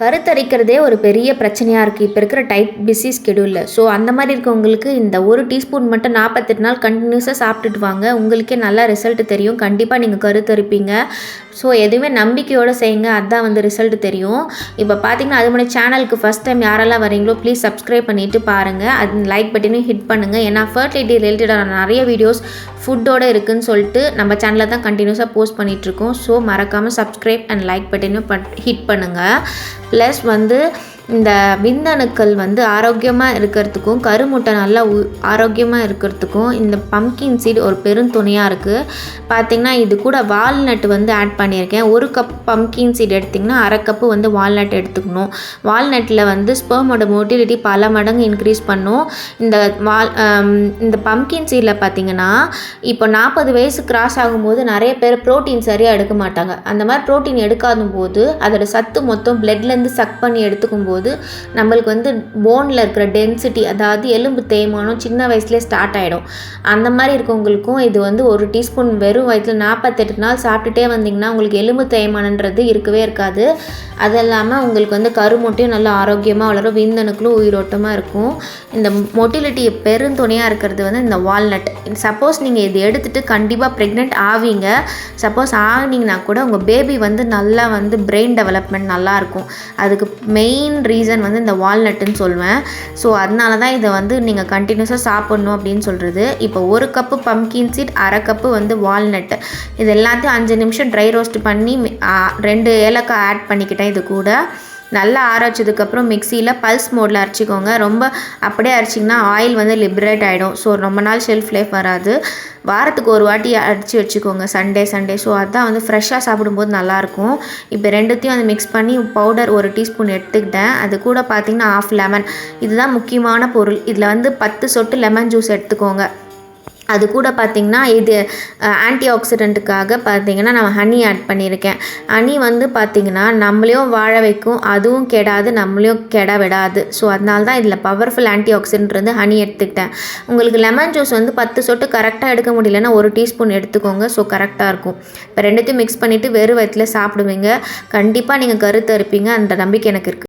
கருத்தரிக்கிறதே ஒரு பெரிய பிரச்சனையாக இருக்குது இப்போ இருக்கிற டைட் பிஸி ஸ்கெடியூலில் ஸோ அந்த மாதிரி இருக்கவங்களுக்கு இந்த ஒரு டீஸ்பூன் மட்டும் நாற்பத்தெட்டு நாள் கண்டினியூஸாக சாப்பிட்டுட்டு வாங்க. உங்களுக்கே நல்லா ரிசல்ட் தெரியும். கண்டிப்பாக நீங்கள் கருத்தரிப்பீங்க. ஸோ எதுவுமே நம்பிக்கையோடு செய்யுங்க. அதுதான் வந்து ரிசல்ட் தெரியும். இப்போ பார்த்தீங்கன்னா அது மாதிரி சேனலுக்கு ஃபஸ்ட் டைம் யாரெல்லாம் வரீங்களோ ப்ளீஸ் சப்ஸ்கிரைப் பண்ணிவிட்டு பாருங்கள் அது லைக் பட்டனையும் ஹிட் பண்ணுங்கள் ஏன்னா ஃபர்டிலிட்டி ரிலேட்டடான நிறைய வீடியோஸ் ஃபுட்டோடு இருக்குதுன்னு சொல்லிட்டு நம்ம சேனலில் தான் கண்டினியூஸாக போஸ்ட் பண்ணிகிட்ருக்கோம் ஸோ மறக்காமல் சப்ஸ்கிரைப் அண்ட் லைக் பட்டனையும் பட் ஹிட் பண்ணுங்கள் ப்ளஸ் வந்து இந்த விந்தணுக்கள் வந்து ஆரோக்கியமாக இருக்கிறதுக்கும் கருமுட்டை நல்லா உ ஆரோக்கியமாக இருக்கிறதுக்கும் இந்த பம்கின் சீட் ஒரு பெருந்துணையாக இருக்குது பார்த்திங்கன்னா இது கூட வால்நட் வந்து ஆட் பண்ணியிருக்கேன். ஒரு கப் பம்கின் சீட் எடுத்திங்கன்னா அரை கப்பு வந்து வால்நட் எடுத்துக்கணும். வால்நட்டில் வந்து ஸ்பெர்மோட மோட்டிலிட்டி பல மடங்கு இன்க்ரீஸ் பண்ணும். இந்த வால் um, இந்த பம்கின் சீடில் பார்த்திங்கன்னா இப்போ நாற்பது வயசு கிராஸ் ஆகும்போது நிறைய பேர் ப்ரோட்டீன் சரியாக எடுக்க மாட்டாங்க. அந்த மாதிரி ப்ரோட்டீன் எடுக்காத போது அதோடய சத்து மொத்தம் பிளட்லேருந்து சக் பண்ணி எடுத்துக்கும் போது போது நம்மளுக்கு வந்து போனில் இருக்கிற டென்சிட்டி அதாவது எலும்பு தேய்மானம் சின்ன வயசுலேயே ஸ்டார்ட் ஆகிடும் அந்த மாதிரி இருக்கவங்களுக்கும் இது வந்து ஒரு டீஸ்பூன் வெறும் வயிற்றில் நாற்பத்தெட்டு நாள் சாப்பிட்டுட்டே வந்திங்கன்னா உங்களுக்கு எலும்பு தேய்மானன்றது இருக்கவே இருக்காது. அது இல்லாமல் உங்களுக்கு வந்து கருமொட்டையும் நல்லா ஆரோக்கியமாக வளரும் விந்தணுக்களும் உயிரோட்டமாக இருக்கும். இந்த மொட்டிலிட்டி பெருந்துணையாக இருக்கிறது வந்து இந்த வால்நட் சப்போஸ் நீங்கள் இது எடுத்துகிட்டு கண்டிப்பாக ப்ரெக்னென்ட் ஆவீங்க. சப்போஸ் ஆனீங்கன்னா கூட உங்கள் பேபி வந்து நல்லா வந்து பிரெயின் டெவலப்மெண்ட் நல்லாயிருக்கும் அதுக்கு மெயின் ரீசன் வந்து இந்த வால்நட்டுன்னு சொல்லுவேன் ஸோ அதனால தான் இதை வந்து நீங்கள் கண்டினியூஸாக சாப்பிட்ணும் அப்படின்னு சொல்கிறது இப்போ ஒரு கப்பு பம்கின் சீட் அரை கப்பு வந்து வால்நட்டு இது எல்லாத்தையும் அஞ்சு நிமிஷம் ட்ரை ரோஸ்ட் பண்ணி ரெண்டு ஏலக்காய் ஆட் பண்ணிக்கிட்டேன் இது கூட. நல்லா ஆற மிக்சியில் பல்ஸ் மோடில் அரைச்சிக்கோங்க. ரொம்ப அப்படியே அரைச்சிங்கன்னா ஆயில் வந்து லிபரேட் ஆகிடும் ஸோ ரொம்ப நாள் ஷெல்ஃப் லைஃப் வராது. வாரத்துக்கு ஒரு வாட்டி அடித்து வச்சுக்கோங்க. சண்டே சண்டே ஸோ அதுதான் வந்து ஃப்ரெஷ்ஷாக சாப்பிடும்போது நல்லாயிருக்கும். இப்போ ரெண்டுத்தையும் வந்து மிக்ஸ் பண்ணி பவுடர் ஒரு டீஸ்பூன் எடுத்துக்கிட்டேன். அது கூட பார்த்திங்கன்னா ஆஃப் லெமன் இதுதான் முக்கியமான பொருள். இதில் வந்து பத்து சொட்டு லெமன் ஜூஸ் எடுத்துக்கோங்க. அது கூட பார்த்திங்கன்னா இது ஆன்டி ஆக்சிடெண்ட்டுக்காக பார்த்திங்கன்னா நான் ஹனி ஆட் பண்ணியிருக்கேன். ஹனி வந்து பார்த்திங்கன்னா நம்மளையும் வாழ வைக்கும். அதுவும் கெடாது நம்மளையும் கெட விடாது. ஸோ அதனால தான் இதில் பவர்ஃபுல் ஆன்டி ஆக்சிடென்ட் இருந்து ஹனி எடுத்துக்கிட்டேன். உங்களுக்கு லெமன் ஜூஸ் வந்து பத்து சொட்டு கரெக்டாக எடுக்க முடியலன்னா ஒரு டீஸ்பூன் எடுத்துக்கோங்க. ஸோ கரெக்டாக இருக்கும். இப்போ ரெண்டுத்தையும் மிக்ஸ் பண்ணிவிட்டு வெறும் வயிற்றில் சாப்பிடுவீங்க. கண்டிப்பாக நீங்கள் கருத்து இருப்பீங்க அந்த நம்பிக்கை எனக்கு இருக்குது